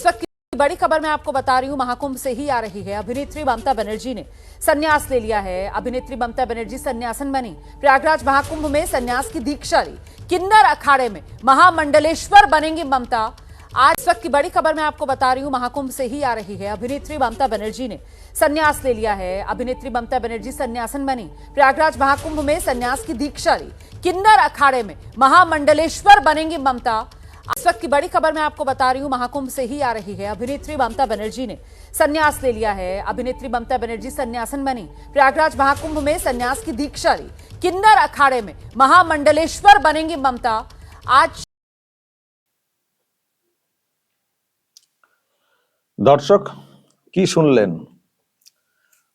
इस वक्त की बड़ी खबर मैं आपको बता रही हूँ, महाकुंभ से ही आ रही है। अभिनेत्री ममता बनर्जी ने संन्यास ले लिया है। अभिनेत्री ममता बनर्जी संन्यासन बनी। प्रयागराज महाकुंभ में संन्यास की दीक्षा ली किन्नर अखाड़े में महामंडलेश्वर बनेंगी ममता। आज इस वक्त की बड़ी खबर मैं आपको बता रही हूँ, महाकुंभ से ही आ रही है। अभिनेत्री ममता बनर्जी ने संन्यास ले लिया है। अभिनेत्री ममता बनर्जी संन्यासन बनी। प्रयागराज महाकुंभ में संन्यास की दीक्षा ली किन्नर अखाड़े में महामंडलेश्वर बनेंगी ममता। इस वक्त की बड़ी खबर मैं आपको बता रही हूं महाकुंभ से ही आ रही है अभिनेत्री ममता बनर्जी ने संन्यास ले लिया है अभिनेत्री ममता बनर्जी संन्यासन बनी प्रयागराज महाकुंभ में संन्यास की दीक्षा ली किन्नर अखाड़े में महामंडलेश्वर बनेंगी ममता आज দর্শক কি শুনলেন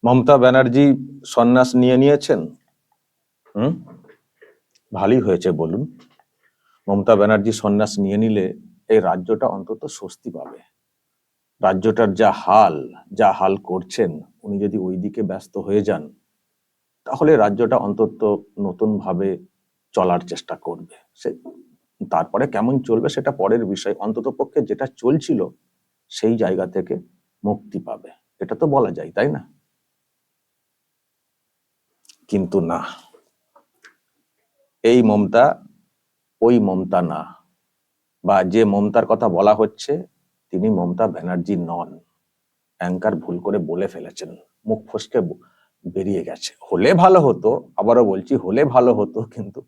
মমতা ব্যানার্জি সন্ন্যাস নিয়ে নিয়েছেন হুম ভালোই হয়েছে বলুন মমতা ব্যানার্জি সন্ন্যাস নিয়ে নিলে এই রাজ্যটা অন্তত স্বস্তি পাবে। রাজ্যটার যা হাল যা হাল করছেন, উনি যদি ওই দিকে ব্যস্ত হয়ে যান, তাহলে রাজ্যটা অন্তত নতুন ভাবে চলার চেষ্টা করবে। সে তারপরে কেমন চলবে সেটা পরের বিষয়। অন্তত পক্ষে যেটা চলছিল, সেই জায়গা থেকে মুক্তি পাবে। এটা তো বলা যায়, তাই না? কিন্তু না। এই মমতা ওই মমতা না বা যে মমতার কথা বলা হচ্ছে, তিনি মমতা ব্যানার্জি নন। অ্যাঙ্কার ভুল করে বলে ফেলেছেন। মুখ ফসকে বেরিয়ে গেছে। হলে ভালো হতো, আবারও বলছি, হলে ভালো হতো, কিন্তু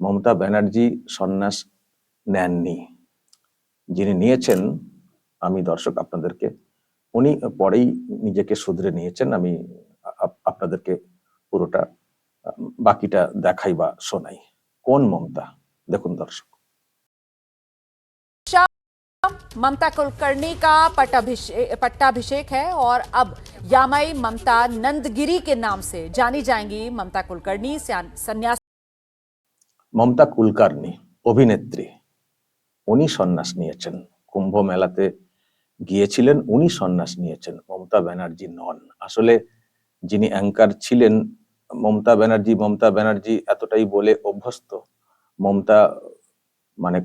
মমতা ব্যানার্জি সন্ন্যাস নেননি। যিনি নিয়েছেন, আমি দর্শক আপনাদেরকে, উনি পরেই নিজেকে শুধরে নিয়েছেন, আমি আপনাদেরকে পুরোটা বাকিটা দেখাই বা শোনাই। কোন মমতা? দেখুন দর্শক ममता कुलकर्णी का पट्टाभिषेक पट्टाभिषेक है और अब यामाई ममता नंदगिरी के नाम से जानी जाएंगी ममता कुलकर्णी स्या- संन्यास মমতা কুলকার্নি অভিনেত্রী উনি সন্ন্যাস নিয়েছেন কুম্ভ মেলাতে গিয়েছিলেন উনি সন্ন্যাস নিয়েছেন মমতা ব্যানার্জি নন আসলে যিনি অ্যাঙ্কার ছিলেন মমতা ব্যানার্জি মমতা ব্যানার্জি এতটাই বলে অভ্যস্ত মমতা মানে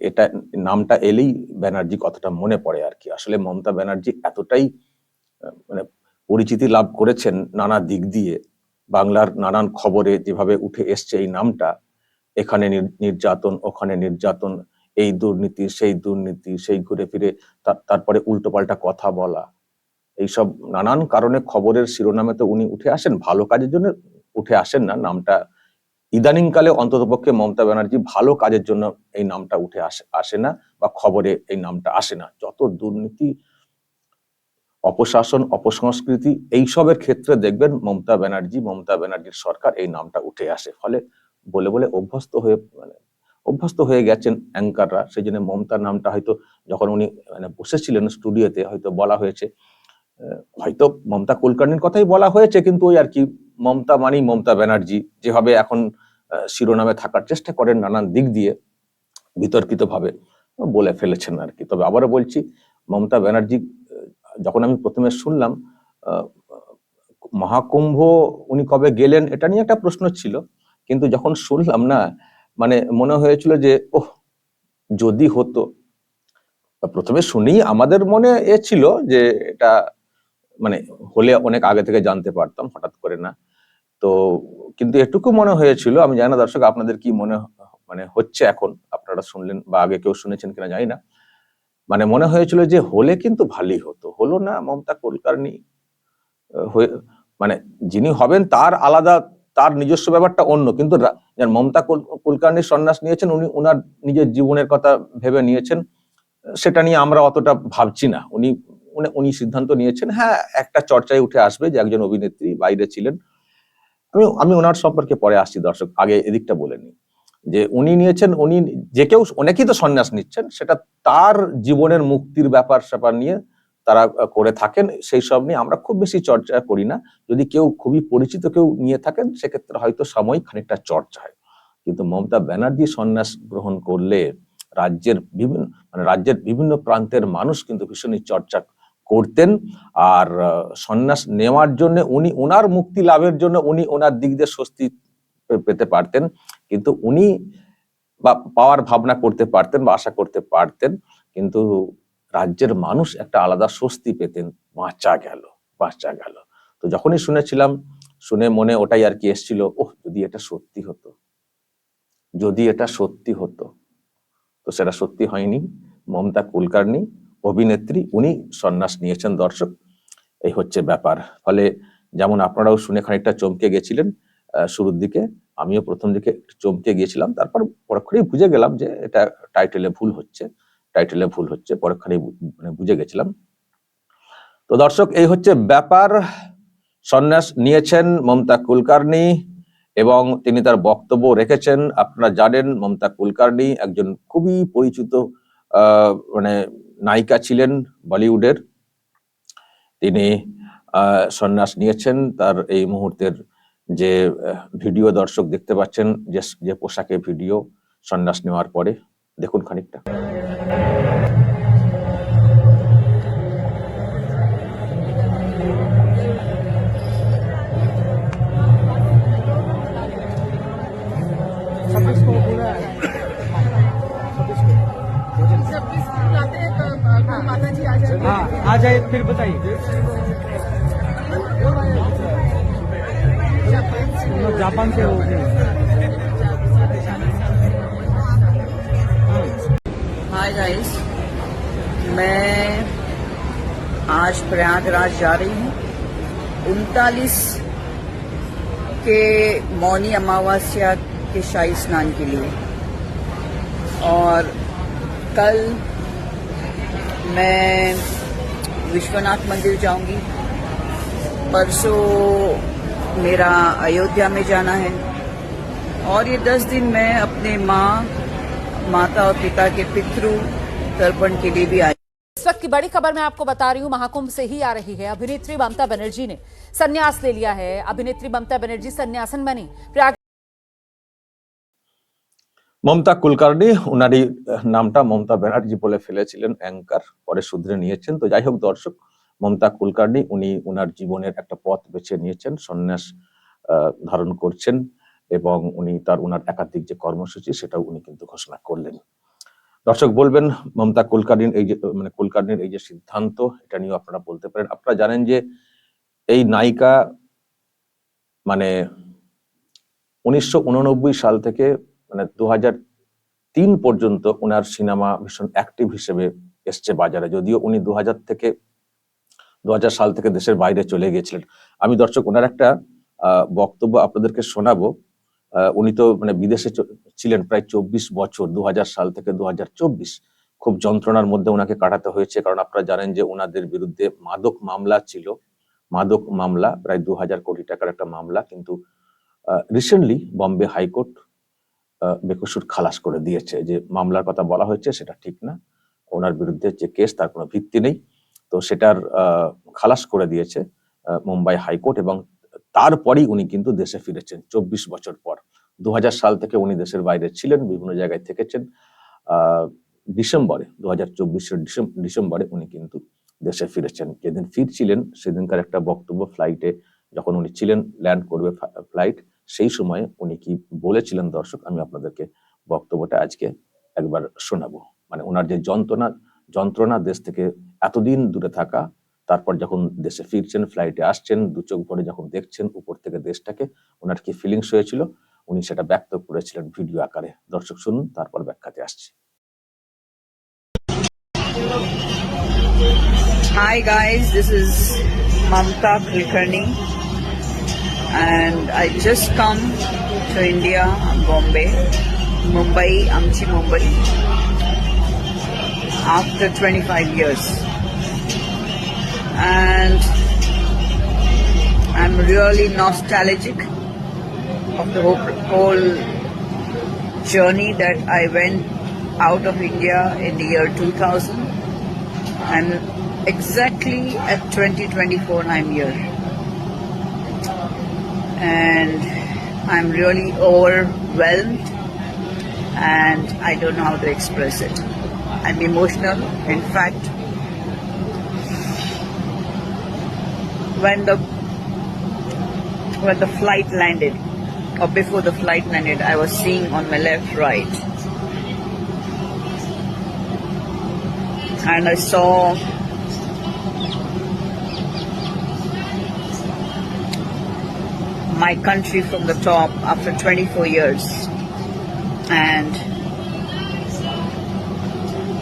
এটা, নামটা এলেই ব্যানার্জি কথাটা মনে পড়ে আর কি। আসলে মমতা ব্যানার্জি এতটাই মানে পরিচিতি লাভ করেছেন নানা দিক দিয়ে। বাংলার নানান খবরে যেভাবে উঠে এসছে এই নামটা, এখানে নির- নির্যাতন, ওখানে নির্যাতন, এই দুর্নীতি, সেই দুর্নীতি, সেই ঘুরে ফিরে তার- তারপরে উল্টোপাল্টা কথা বলা, এইসব নানান কারণে খবরের শিরোনামে তো উনি উঠে আসেন। ভালো কাজের জন্য উঠে আসেন না, নামটা ইদানিংকালে অন্ততপক্ষে মমতা ব্যানার্জি ভালো কাজের জন্য এই নামটা উঠে আসে আসে না বা খবরে এই নামটা আসে না। যত দুর্নীতি, অপশাসন, অপসংস্কৃতি এইসবের ক্ষেত্রে দেখবেন মমতা ব্যানার্জি, মমতা ব্যানার্জির সরকার এই নামটা উঠে আসে। ফলে বলে বলে অভ্যস্ত হয়ে মানে অভ্যস্ত হয়ে গেছেন অ্যাঙ্কাররা। সেই জন্য মমতার নামটা হয়তো যখন উনি মানে বসেছিলেন স্টুডিওতে, হয়তো বলা হয়েছে। হয়তো মমতা কুলকার্নির কথাই বলা হয়েছে, কিন্তু ওই আর কি মমতা মানেই মমতা ব্যানার্জি। যেভাবে এখন শিরোনামে থাকার চেষ্টা করেন নানান দিক দিয়ে বিতর্কিত ভাবে বলে ফেলেছেন আর কি। তবে আবারও বলছি, মমতা ব্যানার্জি যখন আমি প্রথমে শুনলাম মহাকুম্ভ উনি কবে গেলেন এটা নিয়ে একটা প্রশ্ন ছিল। কিন্তু যখন শুনলাম না মানে মনে হয়েছিল যে, ওহ, যদি হতো। প্রথমে শুনেই আমাদের মনে এ ছিল যে, এটা মানে হলে অনেক আগে থেকে জানতে পারতাম, হঠাৎ করে না। তো কিন্তু এটুকু মনে হয়েছিল, আমি জানি না দর্শক আপনাদের কি মনে মানে হচ্ছে এখন, আপনারা শুনলেন বা আগে কেউ শুনেছেন কিনা জানি না। মানে মনে হয়েছিল যে হলে কিন্তু ভালোই হতো, হলো না মমতা কুলকার্নি মানে যিনি হবেন তার আলাদা, তার নিজস্ব ব্যাপারটা অন্য, কিন্তু মমতা কুল- কুলকার্নি সন্ন্যাস নিয়েছেন, উনি উনার নিজের জীবনের কথা ভেবে নিয়েছেন, সেটা নিয়ে আমরা অতটা ভাবছি না। উনি- উনি সিদ্ধান্ত নিয়েছেন হ্যাঁ একটা চর্চায় উঠে আসবে যে একজন অভিনেত্রী বাইরে ছিলেন আমি আমি ওনার সম্পর্কে পরে আসছি, দর্শক, আগে এদিকটা বলে নিই। যে উনি নিয়েছেন, উনি যে কেউ, অনেকেই তো সন্ন্যাস নিচ্ছেন, সেটা তার জীবনের মুক্তির ব্যাপার স্যাপার নিয়ে তারা করে থাকেন, সেই সব নিয়ে আমরা খুব বেশি চর্চা করি না। যদি কেউ খুবই পরিচিত কেউ নিয়ে থাকেন, সেক্ষেত্রে হয়তো সময় খানিকটা চর্চা হয়। কিন্তু মমতা ব্যানার্জি সন্ন্যাস গ্রহণ করলে রাজ্যের বিভিন্ন মানে রাজ্যের বিভিন্ন প্রান্তের মানুষ কিন্তু ভীষণই চর্চা করতেন। আর সন্ন্যাস নেওয়ার জন্য উনি ওনার মুক্তি লাভের জন্য উনি ওনার দিক দিয়ে স্বস্তি পেতে পারতেন। কিন্তু উনি বা, পাওয়ার ভাবনা করতে পারতেন বা আশা করতে পারতেন। কিন্তু রাজ্যের মানুষ একটা আলাদা স্বস্তি পেতেন। বাঁচা গেল বাঁচা গেল। তো যখনই শুনেছিলাম, শুনে মনে ওটাই আর কি এসছিল, ওহ, যদি এটা সত্যি হতো, যদি এটা সত্যি হতো, তো সেটা সত্যি হয়নি, মমতা কুলকার্নি অভিনেত্রী উনি সন্ন্যাস নিয়েছেন দর্শক। এই হচ্ছে ব্যাপার। ফলে যেমন আপনারাও শুনে খানিকটা চমকে গেছিলেন শুরুর দিকে, আমিও প্রথম দিকে চমকে গিয়েছিলাম, তারপর পরক্ষণেই বুঝে গেলাম যে এটা টাইটেলে ভুল হচ্ছে, টাইটেলে ভুল হচ্ছে, পরক্ষণেই মানে বুঝে গেছিলাম। তো দর্শক, এই হচ্ছে ব্যাপার। সন্ন্যাস নিয়েছেন মমতা কুলকার্নি এবং তিনি তার বক্তব্য রেখেছেন। আপনারা জানেন মমতা কুলকার্নি একজন খুবই পরিচিত মানে নায়িকা ছিলেন বলিউডের। তিনি সন্ন্যাস নিয়েছেন। তার এই মুহূর্তের যে ভিডিও দর্শক দেখতে পাচ্ছেন, যে যে পোশাকে ভিডিও সন্ন্যাস নেওয়ার পরে। দেখুন খানিকটা। हाँ आ जाए फिर बताइए। जापान से हो। गए हाय गाइस मैं आज प्रयागराज जा रही हूँ। उनतालीस के मौनी अमावस्या के शाही स्नान के लिए। और कल मैं विश्वनाथ मंदिर जाऊँगी। परसों मेरा अयोध्या में जाना है। और ये दस दिन मैं अपने माँ, माता और पिता के पितृ तर्पण के लिए भी आई। इस वक्त की बड़ी खबर मैं आपको बता रही हूँ, महाकुंभ से ही आ रही है। अभिनेत्री ममता बनर्जी ने संन्यास ले लिया है। अभिनेत्री ममता बनर्जी संन्यासन बनी। प्रयाग মমতা কুলকার্নি, উনারই নামটা মমতা ব্যানার্জি বলে ফেলেছিলেন অ্যাঙ্কার, পরে শুধরে নিয়েছেন। তো যাই হোক দর্শক, মমতা কুলকার্নি, উনি উনার জীবনের একটা পথ বেছে নিয়েছেন, সন্ন্যাস ধারণ করছেন এবং উনি তার, উনার একাধিক যে কর্মসূচি, সেটাও উনি কিন্তু ঘোষণা করলেন। দর্শক, বলবেন মমতা কুলকার্নির এই যে মানে কুলকার্নির এই যে সিদ্ধান্ত, এটা নিয়েও আপনারা বলতে পারেন। আপনারা জানেন যে এই নায়িকা মানে উনিশশো উননব্বই সাল থেকে মানে দু তিন পর্যন্ত ওনার সিনেমা ভীষণ অ্যাক্টিভ হিসেবে এসছে বাজারে। যদিও উনি দু হাজার থেকে দু হাজার সাল থেকে দেশের বাইরে চলে গিয়েছিলেন। আমি দর্শক ওনার একটা বক্তব্য আপনাদেরকে শোনাবো। উনি তো মানে বিদেশে ছিলেন প্রায় চব্বিশ বছর দু হাজার সাল থেকে দু হাজার চব্বিশ। খুব যন্ত্রণার মধ্যে ওনাকে কাটাতে হয়েছে, কারণ আপনারা জানেন যে ওনাদের বিরুদ্ধে মাদক মামলা ছিল। মাদক মামলা, প্রায় দু হাজার কোটি টাকার একটা মামলা, কিন্তু রিসেন্টলি বম্বে হাইকোর্ট বেকসুর খালাস করে দিয়েছে। যে মামলার কথা বলা হয়েছে, সেটা ঠিক না। ওনার বিরুদ্ধে যে কেস, তার কোনো ভিত্তি নেই। তো সেটার খালাস করে দিয়েছে মুম্বাই হাইকোর্ট এবং তারপরেই উনি কিন্তু দেশে ফিরেছেন, চব্বিশ বছর পর। দু হাজার সাল থেকে উনি দেশের বাইরে ছিলেন, বিভিন্ন জায়গায় থেকেছেন। ডিসেম্বরে দু হাজার চব্বিশের ডিসেম্বরে উনি কিন্তু দেশে ফিরেছেন। যেদিন ফিরছিলেন, সেদিনকার একটা বক্তব্য ফ্লাইটে যখন উনি ছিলেন ল্যান্ড করবে ফ্লাইট সেই সময়ে উনি কি বলেছিলেন দর্শক আমি আপনাদেরকে বক্তব্যটা আজকে একবার শোনাবো। মানে ওনার যে যন্ত্রণা যন্ত্রণা দেশ থেকে এতদিন দূরে থাকা তারপর যখন দেশে ফিরছেন ফ্লাইটে আসছেন দু চোখ ভরে যখন দেখছেন উপর থেকে দেশটাকে ওনার কি ফিলিংস হয়েছিল? উনি সেটা ব্যক্ত করেছিলেন ভিডিও আকারে। দর্শক শুনুন তারপর ব্যাখ্যাতে আসছি। Hi guys, this is Mamta Kulkarni. And I just come to India, Bombay, Mumbai, Amchi Mumbai. After 25 years. And I'm really nostalgic of the whole, whole journey that I went out of India in the year 2000 and exactly at 2024 I'm here. And I'm really overwhelmed and I don't know how to express it. I'm emotional. In fact, when the when the flight landed, or before the flight landed, I was seeing on my left, right, and I saw my country from the top after 24 years. And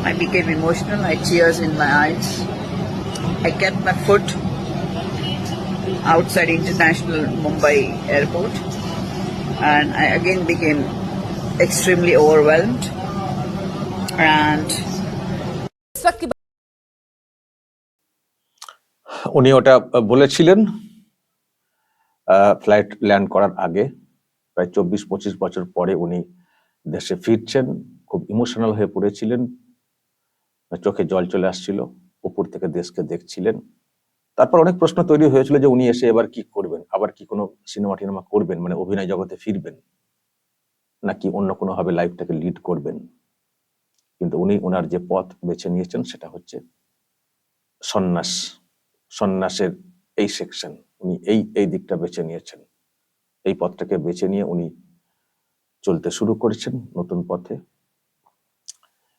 I became emotional, I had tears in my eyes. I kept my foot outside international Mumbai airport and I again became extremely overwhelmed and উনি ওটা বলেছিলেন flight land করার আগে প্রায় চব্বিশ, পঁচিশ বছর পরে উনি দেশে ফিরছেন, খুব ইমোশনাল হয়ে পড়েছিলেন। চোখে জল চলে আসছিল, উপর থেকে দেশকে দেখছিলেন। তারপর অনেক প্রশ্ন তৈরি হয়েছিল যে উনি এসে এবার কি করবেন? আবার কি কোনো সিনেমা টিনেমা করবেন? মানে অভিনয় জগতে ফিরবেন? নাকি অন্য কোনো ভাবে লাইফটাকে লিড করবেন? কিন্তু উনি ওনার যে পথ বেছে নিয়েছেন সেটা হচ্ছে সন্ন্যাস। সন্ন্যাসের এই সেকশন উনি এই এই দিকটা বেছে নিয়েছেন। এই পথটাকে বেছে নিয়ে উনি চলতে শুরু করেছেন নতুন পথে।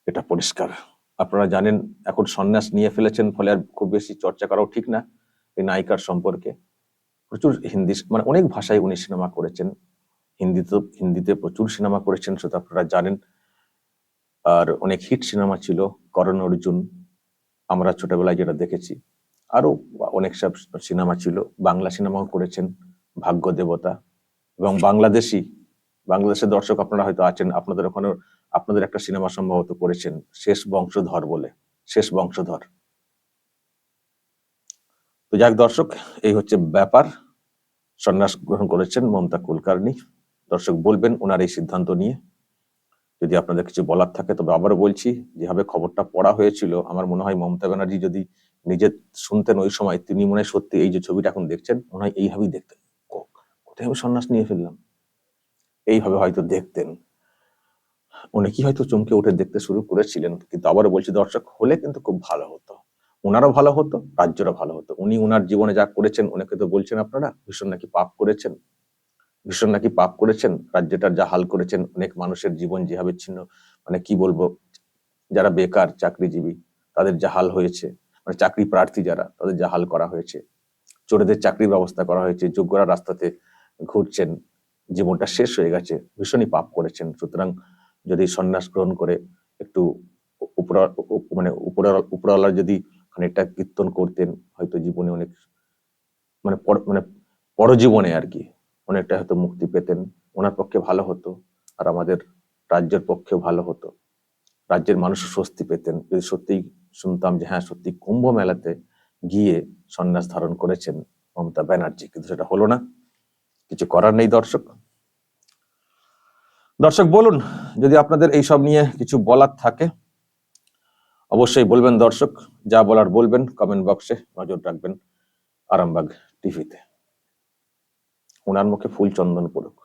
এটা পরিষ্কার। আপনারা জানেন, এখন সন্ন্যাস নিয়ে ফেলেছেন, ফলে আর খুব বেশি চর্চা করাও ঠিক না এই নায়িকার সম্পর্কে। প্রচুর হিন্দি মানে অনেক ভাষায় উনি সিনেমা করেছেন। হিন্দিতে হিন্দিতে প্রচুর সিনেমা করেছেন, সেটা আপনারা জানেন। আর অনেক হিট সিনেমা ছিল, করণ অর্জুন। আমরা ছোটবেলায় যেটা দেখেছি। আরও অনেক সব সিনেমা ছিল। বাংলা সিনেমাও করেছেন ভাগ্য দেবতা এবং বাংলাদেশি, বাংলাদেশের দর্শক আপনারা হয়তো আছেন, আপনাদের ওখানে আপনাদের একটা সিনেমা সম্ভবত করেছেন, শেষ বংশধর বলে, শেষ বংশধর। তো যাক দর্শক, এই হচ্ছে ব্যাপার। সন্ন্যাস গ্রহণ করেছেন মমতা কুলকার্নি। দর্শক বলবেন ওনার এই সিদ্ধান্ত নিয়ে। যদি আপনাদের কিছু বলার থাকে তবে আবারও বলছি, যেভাবে খবরটা পড়া হয়েছিল, আমার মনে হয় মমতা ব্যানার্জি যদি নিজে শুনতেন ওই সময়, তিনি মনে সত্যি এই যে ছবিটা এখন দেখছেন, মনে হয় এইভাবেই দেখতেন। কোথায় আমি সন্ন্যাস নিয়ে ফেললাম? এইভাবে হয়তো দেখতেন। অনেকেই হয়তো চমকে উঠে দেখতে শুরু করেছিলেন, কিন্তু আবারও বলছি দর্শক, হলে কিন্তু খুব ভালো হতো। ওনারও ভালো হতো, রাজ্যরও ভালো হতো। উনি ওনার জীবনে যা করেছেন অনেকে তো বলছেন আপনারা, ভীষণ নাকি পাপ করেছেন। ভীষণ নাকি পাপ করেছেন, রাজ্যটার যা হাল করেছেন, অনেক মানুষের জীবন যেভাবে ছিন্ন মানে কি বলব, যারা বেকার, চাকরিজীবী, তাদের যা হাল হয়েছে। মানে চাকরি প্রার্থী যারা, তাদের জাহাল করা হয়েছে। চোরেদের চাকরির ব্যবস্থা করা হয়েছে, যোগ্যরা রাস্তাতে ঘুরছেন, জীবনটা শেষ হয়ে গেছে, ভীষণই পাপ করেছেন। সুতরাং যদি সন্ন্যাস গ্রহণ করে একটু মানে উপর উপরওয়ালা যদি খানিকটা কীর্তন করতেন, হয়তো জীবনে অনেক মানে মানে পরজীবনে আর কি অনেকটা হয়তো মুক্তি পেতেন। ওনার পক্ষে ভালো হতো আর আমাদের রাজ্যের পক্ষেও ভালো হতো। রাজ্যের মানুষ স্বস্তি পেতেন। যদি সত্যিই শুনতাম যে হ্যাঁ সত্যি কুম্ভ মেলাতে গিয়ে সন্ন্যাস ধারণ করেছেন মমতা ব্যানার্জি, কিন্তু সেটা হলো না। কিছু করার নেই দর্শক। দর্শক, বলুন, যদি আপনাদের এই সব নিয়ে কিছু বলার থাকে, অবশ্যই বলবেন দর্শক। যা বলার বলবেন কমেন্ট বক্সে নজর রাখবেন আরামবাগ টিভিতে ওনার মুখে ফুল চন্দন পড়ুক।